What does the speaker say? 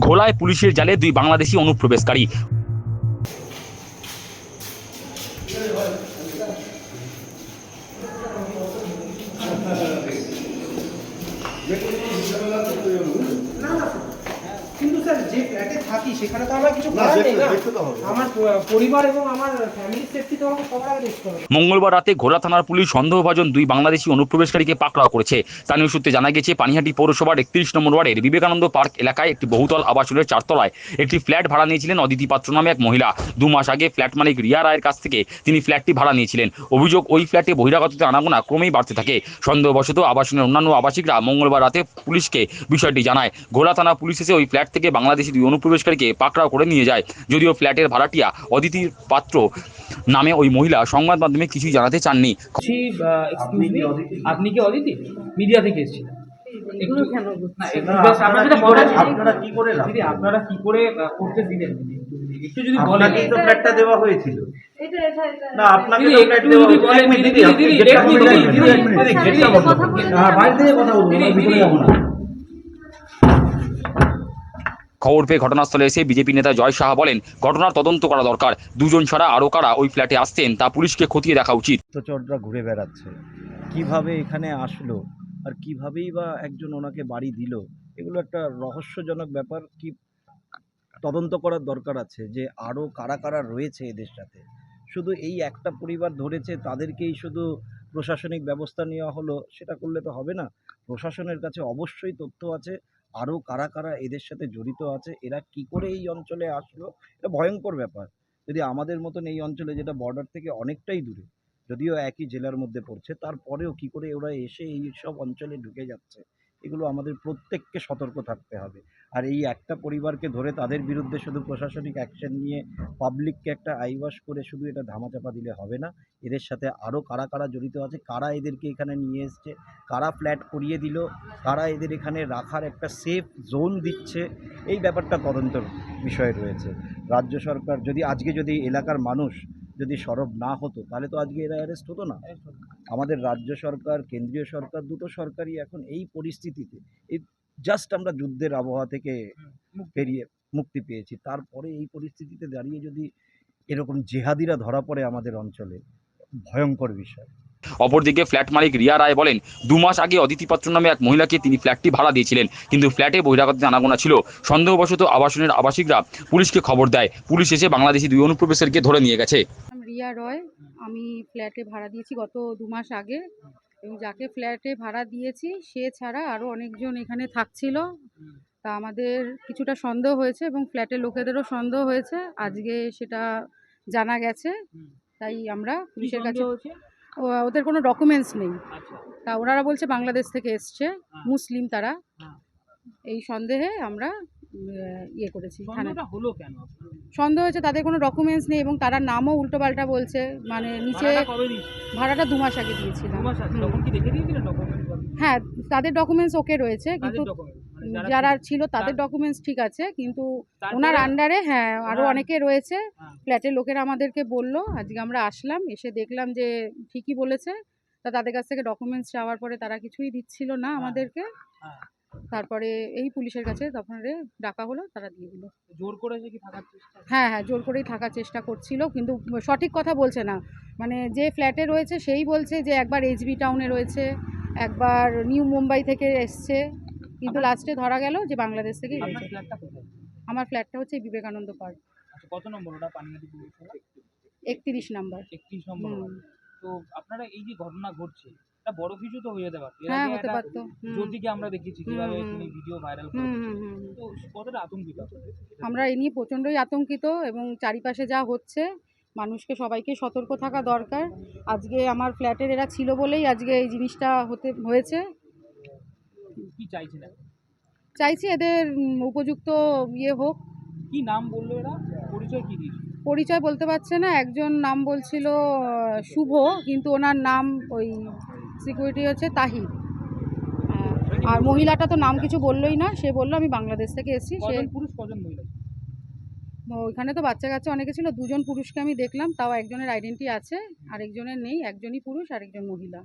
ঘোলায় পুলিশের জালে দুই বাংলাদেশি অনুপ্রবেশকারী। থাকি সেখানে তো আমার কিছু করার নেই না। আমার পরিবার এবং আমার ফ্যামিলির সেফটি তো আমাকে সবার আগে দেখতে হবে। মঙ্গলবার রাতে ঘোলা থানার পুলিশ সন্দেহভাজন দুই বাংলাদেশি অনুপ্রবেশকারীকে পাকড়াও করেছে। স্থানীয় সূত্রে জানা গেছে পানিহাটি পৌরসভার একত্রিশ নম্বর ওয়ার্ডের বিবেকানন্দ পার্ক এলাকায় একটি বহুতল আবাসনের চারতলায় একটি ফ্ল্যাট ভাড়া নিয়েছিলেন অদিতি পাত্র নামে এক মহিলা। দু মাস আগে ফ্ল্যাট মালিক রিয়া রায়ের কাছ থেকে তিনি ফ্ল্যাটটি ভাড়া নিয়েছিলেন। অভিযোগ ওই ফ্ল্যাটে বহিরাগতদের আনাগোনা ক্রমেই বাড়তে থাকে। সন্দেহবশত আবাসনের অন্যান্য আবাসিকরা মঙ্গলবার রাতে পুলিশকে বিষয়টি জানায়। ঘোলা থানা পুলিশ এসে ওই ফ্ল্যাট থেকে বাংলাদেশি দুই অনুপ্রবেশকারীকে পাকড়াও করে নিয়ে যায়। যদিও ফ্ল্যাটের ভাড়াটিয়া অদিতির পাত্র নামে ওই মহিলা সংবাদ মাধ্যমে কিছুই জানাতে চাননি। আপনি কি অদিতি? মিডিয়া থেকে এসেছিলেন। এগুলো কেন না একটু বেশ আপনার কি করে আপনারা কি করে করতে দিলেন? একটু যদি বলেন। তো ফ্ল্যাটটা দেওয়া হয়েছিল। এটা এটা এটা। না আপনাকে তো ফ্ল্যাট দেওয়া হয়েছিল। বলেন, দিদি, দিদি, দিদি। দিদি, দিদি, হ্যাঁ, থেকে দিদি, দিদি। খবর পেয়ে ঘটনাস্থলে এসে বিজেপি নেতা জয় সাহা বলেন, ঘটনার তদন্ত করা দরকার। দুজন ছাড়া আরও কারা ওই ফ্ল্যাটে আসতেন তা পুলিশকে খতিয়ে দেখা উচিত। গুপ্তচররা ঘুরে বেড়াচ্ছে। কীভাবে এখানে আসলো আর কিভাবেই বা একজন ওনাকে বাড়ি দিল, এগুলো একটা রহস্যজনক ব্যাপার। কি তদন্ত করার দরকার আছে যে আরও কারা কারা রয়েছে এদের সাথে শুধু এই একটা পরিবার ধরেছে, তাদেরকেই শুধু প্রশাসনিক ব্যবস্থা নেওয়া হলো, সেটা করলে তো হবে না। প্রশাসনের কাছে অবশ্যই তথ্য আছে আরও কারা কারা এদের সাথে জড়িত আছে, এরা কি করে এই অঞ্চলে আসলো, এটা ভয়ঙ্কর ব্যাপার। যদি আমাদের মতন এই অঞ্চলে যেটা বর্ডার থেকে অনেকটাই দূরে, যদিও একই জেলার মধ্যে পড়ছে, তারপরেও কি করে ওরা এসে এই সব অঞ্চলে ঢুকে যাচ্ছে, এগুলো আমাদের প্রত্যেককে সতর্ক থাকতে হবে। আর এই একটা পরিবারকে ধরে তাদের বিরুদ্ধে শুধু প্রশাসনিক অ্যাকশন নিয়ে পাবলিককে একটা আইওয়াশ করে শুধু এটা ধামাচাপা দিলে হবে না। এদের সাথে আরও কারা কারা জড়িত আছে কারা এদেরকে এখানে নিয়ে এসছে কারা ফ্ল্যাট করিয়ে দিল কারা এদের এখানে রাখার একটা সেফ জোন দিচ্ছে এই ব্যাপারটা তদন্তর বিষয় রয়েছে। রাজ্য সরকার যদি আজকে যদি এলাকার মানুষ যদি সরব না হতো তাহলে তো আজকে এরা অ্যারেস্ট হতো না। আমাদের রাজ্য সরকার কেন্দ্রীয় সরকার দুটো সরকারই এখন এই পরিস্থিতিতে এই জাস্ট আমরা যুদ্ধের আবহাওয়া থেকে পেরিয়ে মুক্তি পেয়েছি। তারপরে এই পরিস্থিতিতে দাঁড়িয়ে যদি এরকম জেহাদিরা ধরা পড়ে আমাদের অঞ্চলে ভয়ঙ্কর বিষয়। অপরদিকে ফ্ল্যাট মালিক রিয়া রায় বলেন দু মাস আগে অদিতি পাত্র নামে এক মহিলাকে তিনি ফ্ল্যাটটি ভাড়া দিয়েছিলেন কিন্তু ফ্ল্যাটে বহিরাগতদের আনাগোনা ছিল। সন্দেহবশত আবাসনের আবাসিকরা পুলিশকে খবর দেয়। পুলিশ এসে বাংলাদেশি দুই অনুপ্রবেশকারীকে ধরে নিয়ে গেছে। রিয়া রয় আমি ফ্ল্যাটে ভাড়া দিয়েছি গত দু মাস আগে। এবং যাকে ফ্ল্যাটে ভাড়া দিয়েছি সে ছাড়া আরও অনেকজন এখানে থাকছিল। তা আমাদের কিছুটা সন্দেহ হয়েছে এবং ফ্ল্যাটের লোকেদেরও সন্দেহ হয়েছে। আজকে সেটা জানা গেছে। তাই আমরা পুলিশের কাছে ওদের কোনো ডকুমেন্টস নেই। আচ্ছা। তা ওনারা বলছে বাংলাদেশ থেকে এসছে। মুসলিম তারা। হ্যাঁ। এই সন্দেহে আমরা ইয়ে করেছি হলো কেন সন্দেহ হয়েছে তাদের কোনো ডকুমেন্টস নেই এবং তারা নামও উল্টোপাল্টা বলছে মানে নিচে ভাড়াটা দু মাস আগে দিয়েছিলাম। হ্যাঁ তাদের ডকুমেন্টস ওকে রয়েছে কিন্তু যারা ছিল তাদের ডকুমেন্টস ঠিক আছে কিন্তু ওনার আন্ডারে হ্যাঁ আরও হ্যাঁ। অনেকে রয়েছে হ্যাঁ। ফ্ল্যাটের লোকেরা আমাদেরকে বলল আজকে আমরা আসলাম এসে দেখলাম যে ঠিকই বলেছে তা তাদের কাছ থেকে ডকুমেন্টস চাওয়ার পরে তারা কিছুই দিচ্ছিল না আমাদেরকে। হ্যাঁ। তারপরে এই পুলিশের কাছে তারপরে ডাকা হলো তারা দিয়ে দিল। জোর করেছে কি থাকার চেষ্টা? হ্যাঁ হ্যাঁ জোর করেই থাকার চেষ্টা করছিল কিন্তু সঠিক কথা বলছে না। মানে যে ফ্ল্যাটে রয়েছে সেই বলছে যে একবার এইচবি টাউনে রয়েছে একবার নিউ মুম্বাই থেকে এসছে কিন্তু লাস্টে ধরা গেল যে বাংলাদেশ ফ্ল্যাটটা আমার ফ্ল্যাটটা হচ্ছে বিবেকানন্দ পার্ক আচ্ছা কত নম্বর? ওটা পৌরসভা একত্রিশ নাম্বার। একত্রিশ। তো আপনারা এই যে ঘটনা ঘটছে এটা বড় কিছু তো হয়ে যেতে পারত। হ্যাঁ হতে একটা পারতো। জ্যোতিকে আমরা দেখেছি কীভাবে। তিনি ভিডিও ভাইরাল তো কতটা আতঙ্কিত? আমরা এ নিয়ে প্রচণ্ডই আতঙ্কিত এবং চারিপাশে যা হচ্ছে মানুষকে সবাইকে সতর্ক থাকা দরকার। আজকে আমার ফ্ল্যাটের এরা ছিল বলেই আজকে এই জিনিসটা হতে হয়েছে। কি চাইছিলেন চাইছি এদের উপযুক্ত ইয়ে হোক। কি নাম বলল এরা? পরিচয় কি দিয়েছিল পরিচয় বলতে পারছে না। একজন নাম বলছিল শুভ কিন্তু ওনার নাম ওই সিকিউরিটি হচ্ছে তাহির। আর মহিলাটা তো নাম কিছু বললোই না সে বলল আমি বাংলাদেশ থেকে এসেছি সে পুরুষ কজন মহিলা? ওইখানে তো বাচ্চা কাচ্চা অনেকে ছিল দুজন পুরুষকে আমি দেখলাম তাও একজনের আইডেন্টি আছে আরেকজনের নেই একজনই পুরুষ আরেকজন মহিলা।